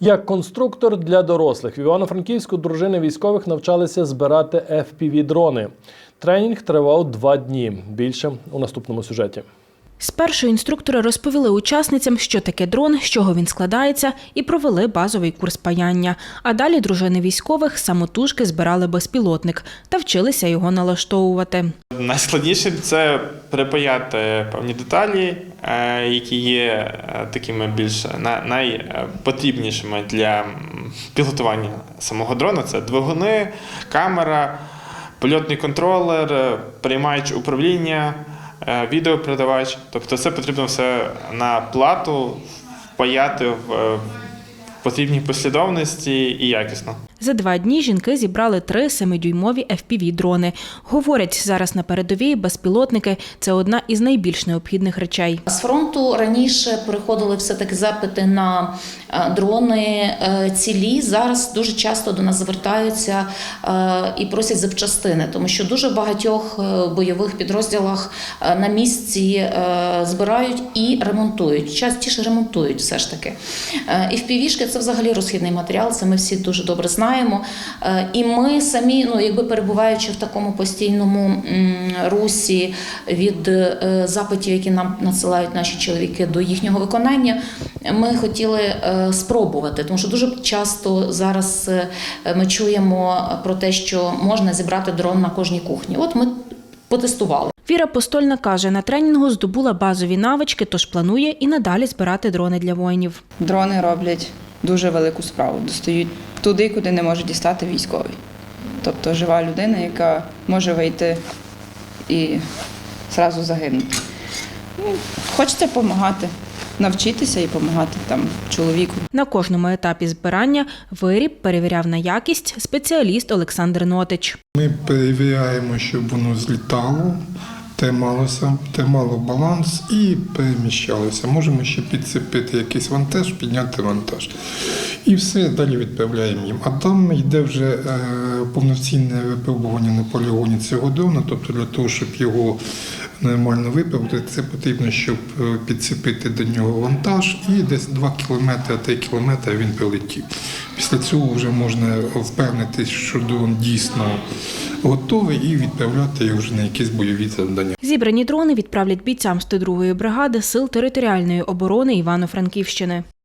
Як конструктор для дорослих в Івано-Франківську дружини військових навчалися збирати FPV-дрони. Тренінг тривав два дні. Більше у наступному сюжеті. Спершу інструктори розповіли учасницям, що таке дрон, з чого він складається, і провели базовий курс паяння. А далі дружини військових самотужки збирали безпілотник та вчилися його налаштовувати. Найскладніше це перепаяти певні деталі, які є е, такими більш на- найпотрібнішими для пілотування самого дрона. Це двигуни, камера, польотний контролер, е, приймач управління, е, відеопередавач. Тобто це потрібно все на плату впаяти е, в потрібній послідовності і якісно. За два дні жінки зібрали три семидюймові FPV-дрони. Говорять, зараз на передовій безпілотники це одна із найбільш необхідних речей. З фронту раніше приходили все-таки запити на е, дрони е, цілі. Зараз дуже часто до нас звертаються е, і просять запчастини, тому що дуже багатьох бойових підрозділах на місці збирають і ремонтують. Частіше ремонтують все ж таки. І впівішки це взагалі розхідний матеріал, це ми всі дуже добре знаємо. Е, І ми самі, ну якби перебуваючи в такому постійному русі від е, запитів, які нам надсилають наші чоловіки до їхнього виконання, ми хотіли е, спробувати, тому що дуже часто зараз ми чуємо про те, що можна зібрати дрон на кожній кухні. От ми потестували. Віра Постольна каже, на тренінгу здобула базові навички, тож планує і надалі збирати дрони для воїнів. Дрони роблять дуже велику справу, достають туди, куди не може дістати військовий. Тобто жива людина, яка може вийти і зразу загинути. Ну, Хочеться допомагати, навчитися і допомагати там чоловіку. На кожному етапі збирання виріб перевіряв на якість спеціаліст Олександр Нотич. Ми перевіряємо, щоб воно злітало, трималося, тримало баланс і переміщалося. Можемо ще підцепити якийсь вантаж, підняти вантаж. І все далі відправляємо їм. А там йде вже е, повноцінне випробування на полігоні цього дрона. Тобто для того, щоб його нормально виправити, це потрібно, щоб е, підцепити до нього вантаж і десь 2 кілометри, 3 кілометри він прилетів. Після цього вже можна впевнитись, що дрон дійсно готовий і відправляти його вже на якісь бойові завдання. Зібрані дрони відправлять бійцям 102-ї бригади сил територіальної оборони Івано-Франківщини.